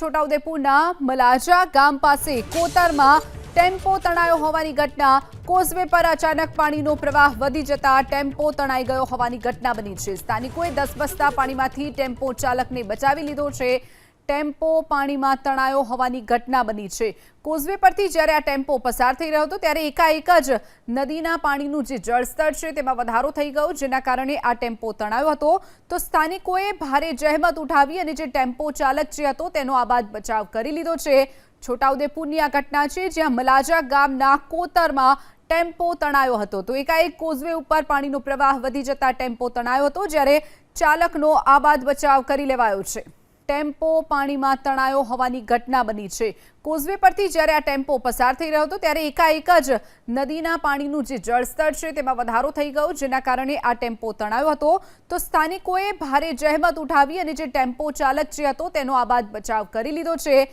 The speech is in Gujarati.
છોટાઉદેપુરના મલાજા ગામ પાસે કોતરમાં ટેમ્પો તણાયો હોવાની ઘટના. કોઝવે પર અચાનક પાણીનો પ્રવાહ વધી જતા ટેમ્પો તણાઈ ગયો હોવાની ઘટના બની છે. સ્થાનિકોએ દસ બસતા પાણીમાંથી ટેમ્પો ચાલકને બચાવી લીધો છે. ટેમ્પો પાણીમાં તણાયો હોવાની ઘટના બની છે. કોઝવે પરથી જ્યારે આ ટેમ્પો પસાર થઈ રહ્યો હતો, ત્યારે એકાએક જ નદીના પાણીનું જે જળસ્તર છે, તેમાં વધારો થઈ ગયો, જેના કારણે આ ટેમ્પો તણાયો હતો. તો સ્થાનિકોએ ભારે જહેમત ઉઠાવી અને જે ટેમ્પો ચાલક જે હતો, તેનો આબાદ બચાવ કરી લીધો છે. છોટાઉદેપુરની આ ઘટના છે, જ્યાં મલાજા ગામના કોતરમાં ટેમ્પો તણાયો હતો. તો એકાએક કોઝવે ઉપર પાણીનો પ્રવાહ વધી જતા ટેમ્પો તણાયો હતો, જ્યારે ચાલકનો આબાદ બચાવ કરી લેવાયો છે. ટેમ્પો પાણીમાં તણાયો હોવાની ઘટના બની છે. કોઝવે પરથી જ્યારે આ ટેમ્પો પસાર થઈ રહ્યો હતો, ત્યારે એકાએક જ નદીના પાણીનું જે જળસ્તર છે, તેમાં વધારો થઈ ગયો, જેના કારણે આ ટેમ્પો તણાયો હતો. તો સ્થાનિકોએ ભારે જહેમત ઉઠાવી અને જે ટેમ્પો ચાલક જે હતો, તેનો આબાદ બચાવ કરી લીધો છે.